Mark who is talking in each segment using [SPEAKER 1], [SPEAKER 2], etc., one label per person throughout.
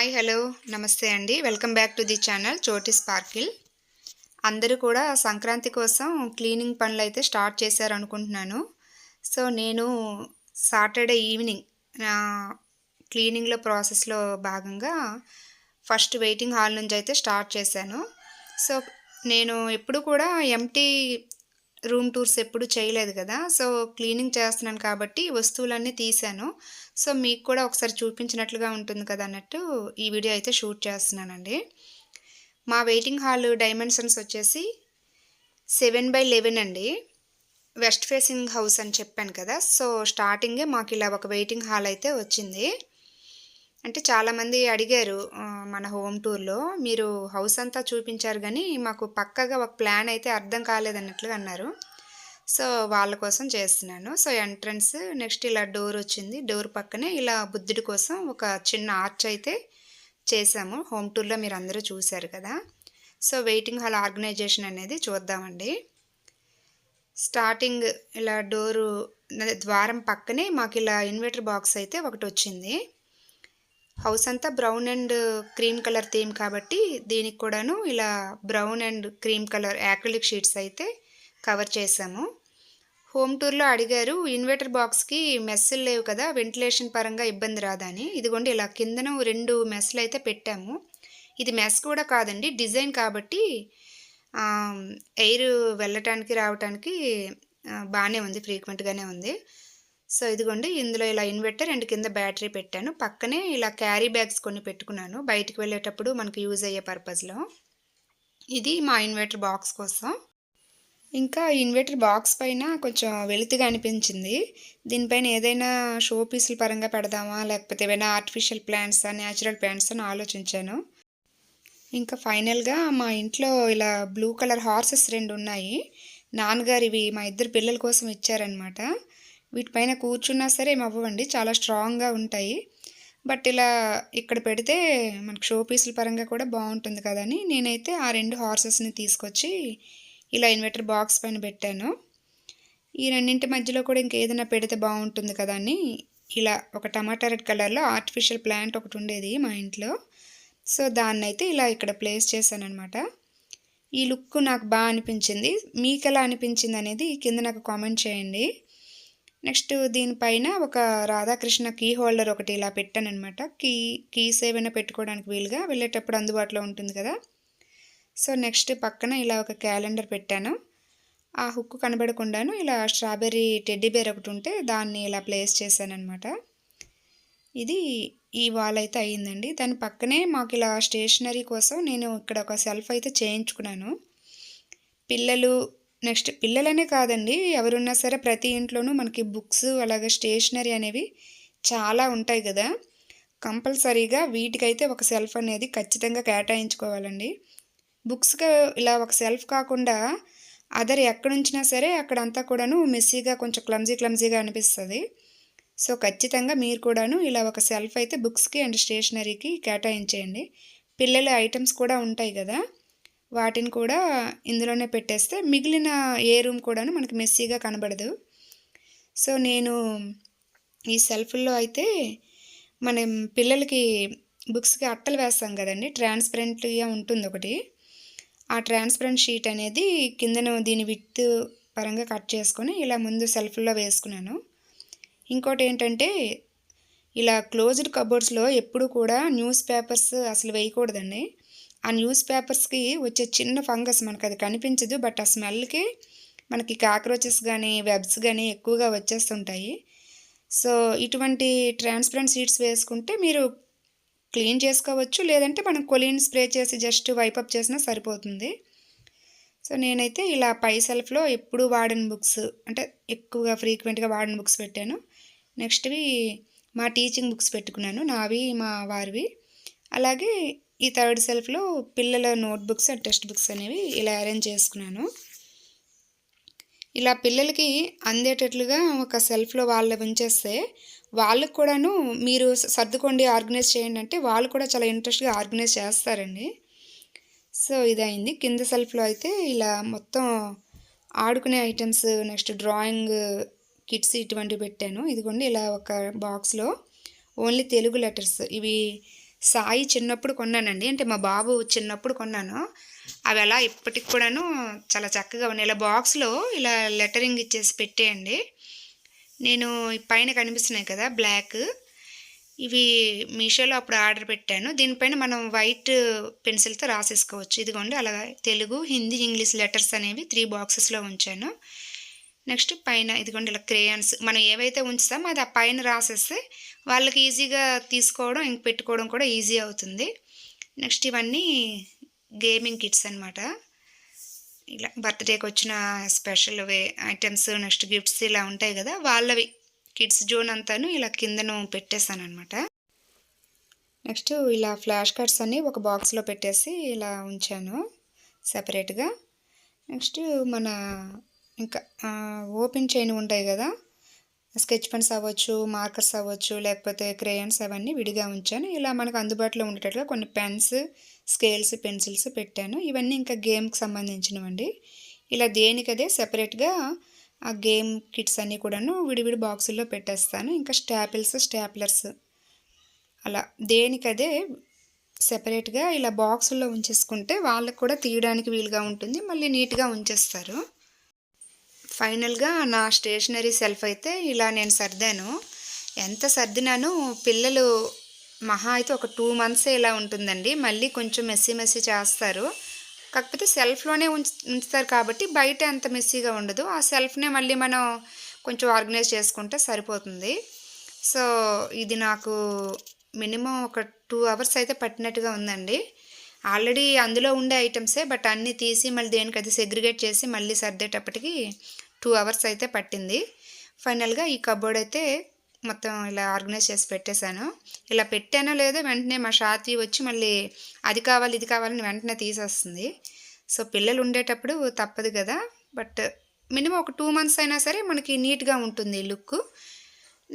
[SPEAKER 1] Hi hello నమస్తే అండి. Welcome back to the channel Choti Sparkle అందరూ కూడా సంక్రాంతి కోసం క్లీనింగ్ పనులు అయితే స్టార్ట్ చేశారు అనుకుంటున్నాను. సో నేను సాటర్డే ఈవినింగ్ నా క్లీనింగ్లో ప్రాసెస్లో భాగంగా ఫస్ట్ వెయిటింగ్ హాల్ నుంచి అయితే స్టార్ట్ చేశాను. సో నేను ఎప్పుడు కూడా ఎంటీ రూమ్ టూర్స్ ఎప్పుడు చేయలేదు కదా. సో క్లీనింగ్ చేస్తున్నాను కాబట్టి వస్తువులన్నీ తీశాను. సో మీకు కూడా ఒకసారి చూపించినట్లుగా ఉంటుంది కదా అన్నట్టు ఈ వీడియో అయితే షూట్ చేస్తున్నానండి. మా వెయిటింగ్ హాల్ డైమెన్షన్స్ వచ్చేసి సెవెన్ బై లెవెన్ అండి. వెస్ట్ ఫేసింగ్ హౌస్ అని చెప్పాను కదా. సో స్టార్టింగే మాకు ఇలా ఒక వెయిటింగ్ హాల్ అయితే వచ్చింది. అంటే చాలామంది అడిగారు మన హోమ్ టూర్లో మీరు హౌస్ అంతా చూపించారు కానీ మాకు పక్కగా ఒక ప్లాన్ అయితే అర్థం కాలేదన్నట్లుగా అన్నారు. సో వాళ్ళ కోసం చేస్తున్నాను. సో ఎంట్రన్స్ నెక్స్ట్ ఇలా డోర్ వచ్చింది. డోర్ పక్కనే ఇలా బుద్ధుడి కోసం ఒక చిన్న ఆర్చ్ అయితే చేసాము హోమ్ టూర్లో మీరు అందరూ చూశారు కదా. సో వెయిటింగ్ హాల్ ఆర్గనైజేషన్ అనేది చూద్దామండి. స్టార్టింగ్ ఇలా డోరు ద్వారం పక్కనే మాకు ఇలా ఇన్వర్టర్ బాక్స్ అయితే ఒకటి వచ్చింది. హౌస్ అంతా brown and cream colour theme కాబట్టి దీనికి కూడాను ఇలా brown and cream colour acrylic sheets అయితే కవర్ చేసాము హోమ్ టూర్లో అడిగారు ఇన్వర్టర్ బాక్స్కి మెస్సులు లేవు కదా వెంటిలేషన్ పరంగా ఇబ్బంది రాదని ఇదిగోండి ఇలా కిందన రెండు మెస్లు అయితే పెట్టాము. ఇది మెస్ కూడా కాదండి డిజైన్ కాబట్టి ఎయిర్ వెళ్ళటానికి రావటానికి బాగానే ఉంది ఫ్రీక్వెంట్గానే ఉంది. సో ఇదిగోండి ఇందులో ఇలా ఇన్వర్టర్ అండ్ కింద బ్యాటరీ పెట్టాను. పక్కనే ఇలా క్యారీ బ్యాగ్స్ కొన్ని పెట్టుకున్నాను. బయటికి వెళ్ళేటప్పుడు మనకు యూజ్ అయ్యే పర్పస్లో. ఇది మా ఇన్వర్టర్ బాక్స్ కోసం. ఇంకా ఇన్వర్టర్ బాక్స్ పైన కొంచెం వెలుతుగా అనిపించింది. దీనిపైన ఏదైనా షో పీసుల పరంగా పెడదామా లేకపోతే ఏమైనా ఆర్టిఫిషియల్ ప్లాంట్స్ న్యాచురల్ ప్లాంట్స్ అని ఆలోచించాను. ఇంకా ఫైనల్గా మా ఇంట్లో ఇలా బ్లూ కలర్ హార్సెస్ రెండు ఉన్నాయి. నాన్నగారు ఇవి మా ఇద్దరు పిల్లల కోసం ఇచ్చారనమాట వీటిపైన కూర్చున్నా సరే ఏమవ్వండి అవ్వండి చాలా స్ట్రాంగ్గా ఉంటాయి. బట్ ఇలా ఇక్కడ పెడితే మనకు షో పీసుల పరంగా కూడా బాగుంటుంది కదని నేనైతే ఆ రెండు హార్సెస్ని తీసుకొచ్చి ఇలా ఇన్వర్టర్ బాక్స్ పైన పెట్టాను. ఈ రెండింటి మధ్యలో కూడా ఇంకేదైనా పెడితే బాగుంటుంది కదా అని ఇలా ఒక టమాటా రెడ్ కలర్లో ఆర్టిఫిషియల్ ప్లాంట్ ఒకటి ఉండేది మా ఇంట్లో. సో దాన్ని అయితే ఇలా ఇక్కడ ప్లేస్ చేశాను అనమాట ఈ లుక్ నాకు బాగా అనిపించింది. మీకు ఎలా అనిపించింది అనేది కింద నాకు కామెంట్ చేయండి. నెక్స్ట్ దీనిపైన ఒక రాధాకృష్ణ కీ హోల్డర్ ఒకటి ఇలా పెట్టానమాట కీ కీస్ ఏమైనా పెట్టుకోవడానికి వీలుగా వెళ్ళేటప్పుడు అందుబాటులో ఉంటుంది కదా. సో నెక్స్ట్ పక్కన ఇలా ఒక క్యాలెండర్ పెట్టాను. ఆ హుక్ కనబడకుండాను ఇలా స్ట్రాబెర్రీ టెడ్డీ బేర్ ఒకటి ఉంటే దాన్ని ఇలా ప్లేస్ చేశాను అనమాట ఇది ఈ వాల్ అయితే అయ్యిందండి. దాని పక్కనే మాకు ఇలా స్టేషనరీ కోసం నేను ఇక్కడ ఒక సెల్ఫ్ అయితే చేయించుకున్నాను. పిల్లలు నెక్స్ట్ పిల్లలనే కాదండి ఎవరున్నా సరే ప్రతి ఇంట్లోనూ మనకి బుక్స్ అలాగే స్టేషనరీ అనేవి చాలా ఉంటాయి కదా. కంపల్సరీగా వీటికైతే ఒక సెల్ఫ్ అనేది ఖచ్చితంగా కేటాయించుకోవాలండి. బుక్స్కి ఇలా ఒక సెల్ఫ్ కాకుండా అదర్ ఎక్కడుంచినా సరే అక్కడంతా కూడాను మెస్సీగా కొంచెం క్లమ్జీ క్లమ్జీగా అనిపిస్తుంది. సో ఖచ్చితంగా మీరు కూడాను ఇలా ఒక సెల్ఫ్ అయితే బుక్స్కి అండ్ స్టేషనరీకి కేటాయించేయండి. పిల్లల ఐటమ్స్ కూడా ఉంటాయి కదా. వాటిని కూడా ఇందులోనే పెట్టేస్తే మిగిలిన ఏ రూమ్ కూడాను మనకి మెస్సీగా కనబడదు. సో నేను ఈ సెల్ఫ్లో అయితే మనం పిల్లలకి బుక్స్కి అట్టలు వేస్తాం కదండి ట్రాన్స్పరెంట్గా ఉంటుంది ఒకటి. ఆ ట్రాన్స్పరెంట్ షీట్ అనేది కిందన దీని విత్ పరంగా కట్ చేసుకొని ఇలా ముందు సెల్ఫ్లో వేసుకున్నాను. ఇంకోటి ఏంటంటే ఇలా క్లోజ్డ్ కబోర్డ్స్లో ఎప్పుడు కూడా న్యూస్ పేపర్స్ అసలు వేయకూడదండి. ఆ న్యూస్ పేపర్స్కి వచ్చే చిన్న ఫంగస్ మనకు అది కనిపించదు బట్ ఆ స్మెల్కి మనకి కాక్రోచెస్ కానీ వెబ్స్ కానీ ఎక్కువగా వచ్చేస్తుంటాయి. సో ఇటువంటి ట్రాన్స్పరెంట్ సీట్స్ వేసుకుంటే మీరు క్లీన్ చేసుకోవచ్చు లేదంటే మనం కొలీన్ స్ప్రే చేసి జస్ట్ వైపప్ చేసినా సరిపోతుంది. సో నేనైతే ఇలా పై సెల్ఫ్లో ఎప్పుడు వాడిన బుక్స్ అంటే ఎక్కువగా ఫ్రీక్వెంట్గా వాడిన బుక్స్ పెట్టాను. నెక్స్ట్వి మా టీచింగ్ బుక్స్ పెట్టుకున్నాను నావి మా వారివి. అలాగే ఈ థర్డ్ సెల్ఫ్లో పిల్లల నోట్బుక్స్ అండ్ టెక్స్ట్ బుక్స్ అనేవి ఇలా అరేంజ్ చేసుకున్నాను. ఇలా పిల్లలకి అందేటట్లుగా ఒక సెల్ఫ్లో వాళ్ళు ఉంచేస్తే వాళ్ళకు కూడాను మీరు సర్దుకోండి ఆర్గనైజ్ చేయండి అంటే వాళ్ళు కూడా చాలా ఇంట్రెస్ట్గా ఆర్గనైజ్ చేస్తారండి. సో ఇదైంది. కింద సెల్ఫ్లో అయితే ఇలా మొత్తం ఆడుకునే ఐటమ్స్ నెక్స్ట్ డ్రాయింగ్ కిట్స్ ఇటువంటివి పెట్టాను. ఇదిగోండి ఇలా ఒక బాక్స్లో ఓన్లీ తెలుగు లెటర్స్ ఇవి సాయి చిన్నప్పుడు కొన్నానండి. అంటే మా బాబు చిన్నప్పుడు కొన్నాను. అవి అలా ఇప్పటికి కూడాను చాలా చక్కగా ఉన్నాయి. ఇలా బాక్స్లో ఇలా లెటరింగ్ ఇచ్చేసి పెట్టేయండి. నేను పైన కనిపిస్తున్నాయి కదా బ్లాక్. ఇవి మీషోలో అప్పుడు ఆర్డర్ పెట్టాను. దీనిపైన మనం వైట్ పెన్సిల్తో రాసేసుకోవచ్చు. ఇదిగోండి అలా తెలుగు హిందీ ఇంగ్లీష్ లెటర్స్ అనేవి త్రీ బాక్సెస్లో ఉంచాను. నెక్స్ట్ పైన ఇదిగోండి ఇలా క్రేయాన్స్. మనం ఏవైతే ఉంచుతామో అది ఆ పైన రాసేస్తే వాళ్ళకి ఈజీగా తీసుకోవడం ఇంక పెట్టుకోవడం కూడా ఈజీ అవుతుంది. నెక్స్ట్ ఇవన్నీ గేమింగ్ కిట్స్ అనమాట ఇలా బర్త్డేకి వచ్చిన special way items next gifts ఇలా ఉంటాయి కదా వాళ్ళవి కిడ్స్ జోన్ అంతాను ఇలా కిందను పెట్టేస్తాను అనమాట నెక్స్ట్ ఇలా ఫ్లాష్ కార్డ్స్ అన్ని ఒక బాక్స్లో పెట్టేసి ఇలా ఉంచాను. సపరేట్గా. నెక్స్ట్ మన ఇంకా ఓపెన్ చేయని ఉంటాయి కదా. స్కెచ్ పెన్స్ అవ్వచ్చు మార్కర్స్ అవ్వచ్చు లేకపోతే క్రేయన్స్ అవన్నీ విడిగా ఉంచాను. ఇలా మనకు అందుబాటులో ఉండేటట్టుగా కొన్ని పెన్స్ స్కేల్స్ పెన్సిల్స్ పెట్టాను. ఇవన్నీ ఇంకా గేమ్కి సంబంధించినవండి. ఇలా దేనికదే సెపరేట్గా ఆ గేమ్ కిట్స్ అన్నీ కూడాను విడివిడి బాక్సుల్లో పెట్టేస్తాను. ఇంకా స్టాపిల్స్ స్టాప్లర్స్ అలా దేనికదే సెపరేట్గా ఇలా బాక్సుల్లో ఉంచేసుకుంటే వాళ్ళకు కూడా తీయడానికి వీలుగా ఉంటుంది. మళ్ళీ నీట్గా ఉంచేస్తారు. ఫైనల్గా నా స్టేషనరీ సెల్ఫ్ అయితే ఇలా నేను సర్దాను. ఎంత సర్దినాను పిల్లలు మహా అయితే ఒక టూ మంత్స్ ఇలా ఉంటుందండి. మళ్ళీ కొంచెం మెస్సీ మెస్సీ చేస్తారు. కాకపోతే సెల్ఫ్లోనే ఉంచు ఉంచుతారు కాబట్టి బయట అంత మెస్సీగా ఉండదు. ఆ సెల్ఫ్నే మళ్ళీ మనం కొంచెం ఆర్గనైజ్ చేసుకుంటే సరిపోతుంది. సో ఇది నాకు మినిమం ఒక టూ అవర్స్ అయితే పట్టినట్టుగా ఉందండి. ఆల్రెడీ అందులో ఉండే ఐటమ్సే బట్ అన్నీ తీసి మళ్ళీ దేనికైతే సెగ్రిగేట్ చేసి మళ్ళీ సర్దేటప్పటికి టూ అవర్స్ అయితే పట్టింది. ఫైనల్గా ఈ కబోర్డ్ అయితే మొత్తం ఇలా ఆర్గనైజ్ చేసి పెట్టేశాను. ఇలా పెట్టానో లేదో వెంటనే మా షాతి వచ్చి మళ్ళీ అది కావాలి ఇది కావాలని వెంటనే తీసేస్తుంది. సో పిల్లలు ఉండేటప్పుడు తప్పదు కదా బట్ మినిమం ఒక టూ మంత్స్ అయినా సరే మనకి నీట్గా ఉంటుంది లుక్.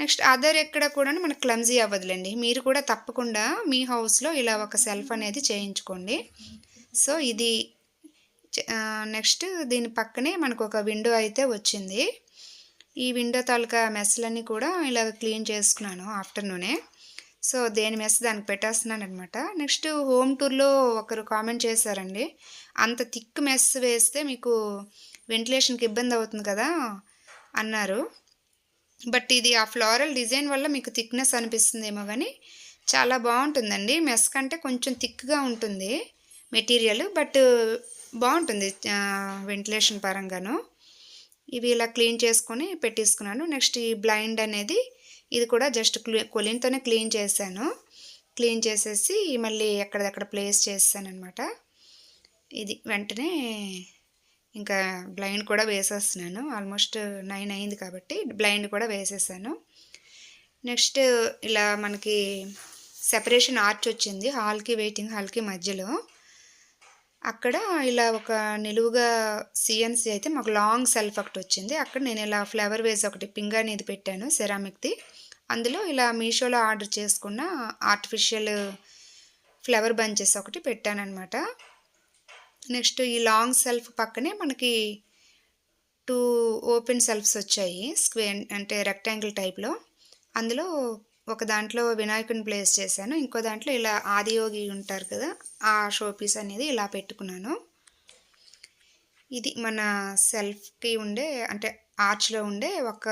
[SPEAKER 1] నెక్స్ట్ అదర్ ఎక్కడ కూడా మనకు క్లమ్జీ అవ్వదులేండి. మీరు కూడా తప్పకుండా మీ హౌస్లో ఇలా ఒక సెల్ఫ్ అనేది చేయించుకోండి. సో ఇది నెక్స్ట్ దీని పక్కనే మనకు ఒక విండో అయితే వచ్చింది. ఈ విండో తాలూకా మెస్లన్నీ కూడా ఇలా క్లీన్ చేసుకున్నాను ఆఫ్టర్నూనే. సో దేని మెస్ దానికి పెట్టేస్తున్నాను అనమాట నెక్స్ట్ హోమ్ టూర్లో ఒకరు కామెంట్ చేశారండి. అంత థిక్ మెస్ వేస్తే మీకు వెంటిలేషన్కి ఇబ్బంది అవుతుంది కదా అన్నారు. బట్ ఇది ఆ ఫ్లోరల్ డిజైన్ వల్ల మీకు థిక్నెస్ అనిపిస్తుందేమో కానీ చాలా బాగుంటుందండి. మెస్ కంటే కొంచెం థిక్గా ఉంటుంది మెటీరియల్ బట్ బాగుంటుంది వెంటిలేషన్ పరంగాను. ఇవి ఇలా క్లీన్ చేసుకొని పెట్టేసుకున్నాను. నెక్స్ట్ ఈ బ్లైండ్ అనేది ఇది కూడా జస్ట్ క్లీ కొలిన్తోనే క్లీన్ చేశాను. క్లీన్ చేసేసి మళ్ళీ ఎక్కడదక్కడ ప్లేస్ చేసాను అనమాట ఇది వెంటనే ఇంకా బ్లైండ్ కూడా వేసేస్తున్నాను. ఆల్మోస్ట్ నైన్ అయింది కాబట్టి బ్లైండ్ కూడా వేసేసాను. నెక్స్ట్ ఇలా మనకి సెపరేషన్ ఆర్చ్ వచ్చింది. హాల్కి వెయిటింగ్ హాల్కి మధ్యలో. అక్కడ ఇలా ఒక నిలువుగా సిఎన్సీ అయితే మాకు లాంగ్ సెల్ఫ్ ఒకటి వచ్చింది. అక్కడ నేను ఇలా ఫ్లవర్ వేస్ ఒకటి పింగ్ అనేది పెట్టాను సెరామిక్ది అందులో ఇలా మీషోలో ఆర్డర్ చేసుకున్న ఆర్టిఫిషియల్ ఫ్లవర్ బంచెస్ ఒకటి పెట్టానమాట నెక్స్ట్ ఈ లాంగ్ సెల్ఫ్ పక్కనే మనకి టూ ఓపెన్ సెల్ఫ్స్ వచ్చాయి స్క్వేర్ అంటే రెక్టాంగిల్ టైప్లో. అందులో ఒక దాంట్లో వినాయకుని ప్లేస్ చేశాను ఇంకో దాంట్లో ఇలా ఆదియోగి ఉంటారు కదా ఆ షోపీస్ అనేది ఇలా పెట్టుకున్నాను. ఇది మన సెల్ఫ్కి ఉండే అంటే ఆర్చ్లో ఉండే ఒక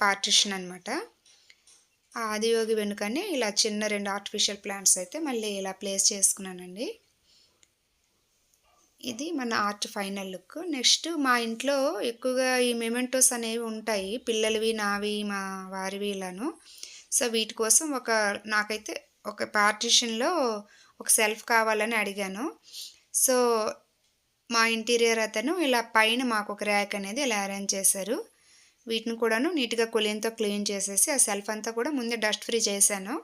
[SPEAKER 1] పార్టిషన్ అనమాట ఆదియోగి వెనుకనే ఇలా చిన్న రెండు ఆర్టిఫిషియల్ ప్లాంట్స్ అయితే మళ్ళీ ఇలా ప్లేస్ చేసుకున్నానండి. ఇది మన ఆర్ట్ ఫైనల్ లుక్. నెక్స్ట్ మా ఇంట్లో ఎక్కువగా ఈ మెమెంటోస్ అనేవి ఉంటాయి పిల్లలవి నావి మా వారివి ఇలాను. సో వీటి కోసం ఒక నాకైతే ఒక పార్టిషన్లో ఒక సెల్ఫ్ కావాలని అడిగాను. సో మా ఇంటీరియర్ అతను ఇలా పైన మాకు ఒక ర్యాక్ అనేది ఇలా అరేంజ్ చేశారు. వీటిని కూడాను నీట్గా కొలియంతో క్లీన్ చేసేసి ఆ సెల్ఫ్ అంతా కూడా ముందే డస్ట్ ఫ్రీ చేశాను.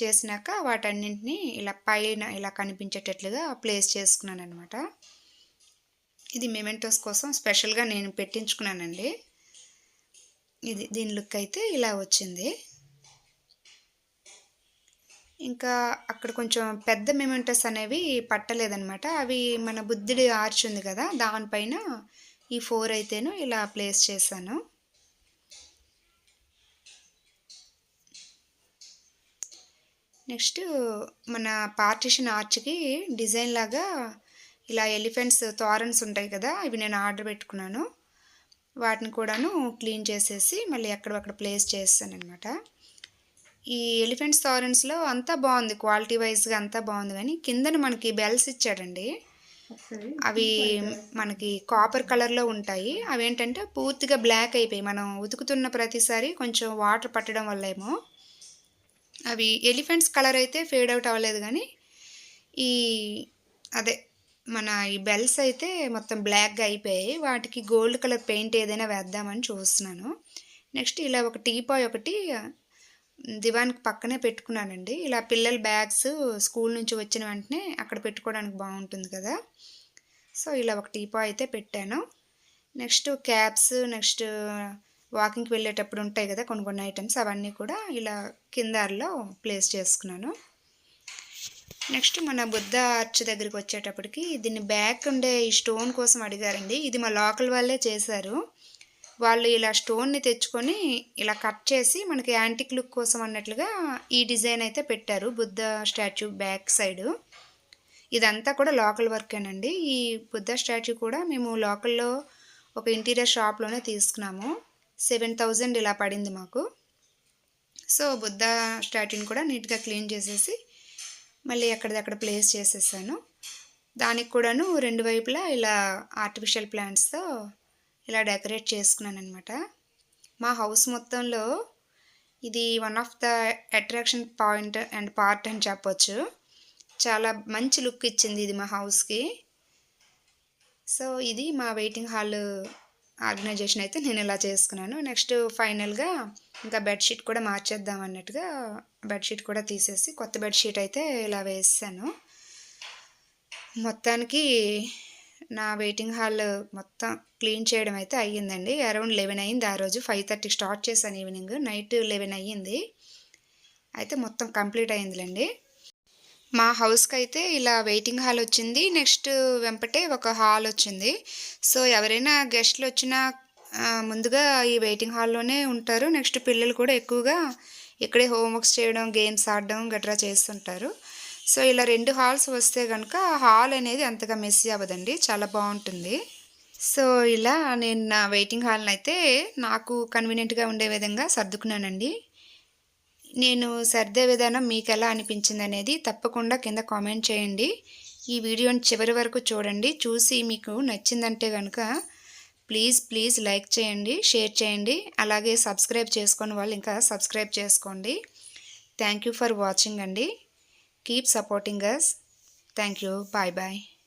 [SPEAKER 1] చేసినాక వాటన్నింటినీ ఇలా పైన ఇలా కనిపించేటట్లుగా ప్లేస్ చేసుకున్నాను అనమాట ఇది మెమెంటోస్ కోసం స్పెషల్గా నేను పెట్టించుకున్నానండి. ఇది దీని లుక్ అయితే ఇలా వచ్చింది. ఇంకా అక్కడ కొంచెం పెద్ద మెమెంటోస్ అనేవి పట్టలేదనమాట అవి మన బుద్ధుడి ఆర్చ్ ఉంది కదా దానిపైన ఈ ఫోర్ అయితేను ఇలా ప్లేస్ చేశాను. నెక్స్ట్ మన పార్టిషన్ ఆర్చ్కి డిజైన్ లాగా ఇలా ఎలిఫెంట్స్ థారన్స్ ఉంటాయి కదా ఇవి నేను ఆర్డర్ పెట్టుకున్నాను. వాటిని కూడాను క్లీన్ చేసేసి మళ్ళీ ఎక్కడక్కడ ప్లేస్ చేస్తాను అనమాట ఈ ఎలిఫెంట్స్ థారన్స్లో అంతా బాగుంది క్వాలిటీ వైజ్గా అంతా బాగుంది కానీ కిందన మనకి బెల్స్ ఇచ్చాడండి. అవి మనకి కాపర్ కలర్లో ఉంటాయి. అవి ఏంటంటే పూర్తిగా బ్లాక్ అయిపోయి మనం ఉతుకుతున్న ప్రతిసారి కొంచెం వాటర్ పట్టడం వల్ల ఏమో అవి ఎలిఫెంట్స్ కలర్ అయితే ఫేడ్ అవుట్ అవ్వలేదు కానీ ఈ అదే మన ఈ బెల్స్ అయితే మొత్తం బ్లాక్గా అయిపోయాయి. వాటికి గోల్డ్ కలర్ పెయింట్ ఏదైనా వేద్దామని చూస్తున్నాను. నెక్స్ట్ ఇలా ఒక టీపాయ్ ఒకటి దివాన్కి పక్కనే పెట్టుకున్నానండి. ఇలా పిల్లల బ్యాగ్స్ స్కూల్ నుంచి వచ్చిన వెంటనే అక్కడ పెట్టుకోవడానికి బాగుంటుంది కదా. సో ఇలా ఒక టీపాయ్ అయితే పెట్టాను. నెక్స్ట్ క్యాప్స్ నెక్స్ట్ వాకింగ్కి వెళ్ళేటప్పుడు ఉంటాయి కదా కొన్ని కొన్ని ఐటమ్స్ అవన్నీ కూడా ఇలా కిందార్లో ప్లేస్ చేసుకున్నాను. నెక్స్ట్ మన బుద్ధ ఆర్చ్ దగ్గరికి వచ్చేటప్పటికి దీన్ని బ్యాక్ ఉండే ఈ స్టోన్ కోసం అడిగారండి. ఇది మా లోకల్ వాళ్ళే చేశారు. వాళ్ళు ఇలా స్టోన్ని తెచ్చుకొని ఇలా కట్ చేసి మనకి యాంటిక్ లుక్ కోసం అన్నట్లుగా ఈ డిజైన్ అయితే పెట్టారు బుద్ధ స్టాచ్యూ బ్యాక్ సైడు. ఇదంతా కూడా లోకల్ వర్కేనండి. ఈ బుద్ధ స్టాచ్యూ కూడా మేము లోకల్లో ఒక ఇంటీరియర్ షాప్లోనే తీసుకున్నాము. సెవెన్ థౌజండ్ ఇలా పడింది మాకు. సో బుద్ధ స్టాచ్యూని కూడా నీట్గా క్లీన్ చేసేసి మళ్ళీ ఎక్కడిదక్కడ ప్లేస్ చేసేసాను. దానికి కూడాను రెండు వైపులా ఇలా ఆర్టిఫిషియల్ ప్లాంట్స్తో ఇలా డెకరేట్ చేసుకున్నాను అనమాట మా హౌస్ మొత్తంలో ఇది one of the attraction point and part అని చెప్పొచ్చు. చాలా మంచి లుక్ ఇచ్చింది ఇది మా హౌస్కి. సో ఇది మా వెయిటింగ్ హాల్ ఆర్గనైజేషన్ అయితే నేను ఇలా చేసుకున్నాను. నెక్స్ట్ ఫైనల్గా ఇంకా బెడ్షీట్ కూడా మార్చేద్దాం అన్నట్టుగా బెడ్షీట్ కూడా తీసేసి కొత్త బెడ్షీట్ అయితే ఇలా వేసాను. మొత్తానికి నా వెయిటింగ్ హాల్ మొత్తం క్లీన్ చేయడం అయితే అయ్యిందండి. అరౌండ్ లెవెన్ అయ్యింది ఆ రోజు. ఫైవ్ థర్టీ స్టార్ట్ చేశాను ఈవినింగ్. నైట్ లెవెన్ అయ్యింది. అయితే మొత్తం కంప్లీట్ అయిందిలేండి మా హౌస్కి అయితే ఇలా వెయిటింగ్ హాల్ వచ్చింది. నెక్స్ట్ వెంపటే ఒక హాల్ వచ్చింది. సో ఎవరైనా గెస్ట్లు వచ్చినా ముందుగా ఈ వెయిటింగ్ హాల్లోనే ఉంటారు. నెక్స్ట్ పిల్లలు కూడా ఎక్కువగా ఇక్కడే హోంవర్క్స్ చేయడం గేమ్స్ ఆడడం గట్రా చేస్తుంటారు. సో ఇలా రెండు హాల్స్ వస్తే కనుక హాల్ అనేది అంతగా మిస్ అవ్వదండి. చాలా బాగుంటుంది. సో ఇలా నేను నా వెయిటింగ్ హాల్ని అయితే నాకు కన్వీనియంట్గా ఉండే విధంగా సర్దుకున్నానండి. నేను సర్దే విధానం మీకు ఎలా అనిపించింది అనేది తప్పకుండా కింద కామెంట్ చేయండి. ఈ వీడియోని చివరి వరకు చూడండి. చూసి మీకు నచ్చిందంటే కనుక ప్లీజ్ ప్లీజ్ లైక్ చేయండి షేర్ చేయండి. అలాగే సబ్స్క్రైబ్ చేసుకుని వాళ్ళు ఇంకా సబ్స్క్రైబ్ చేసుకోండి. థ్యాంక్ యూ ఫర్ వాచింగ్ అండి. Keep supporting us thank you. Bye bye.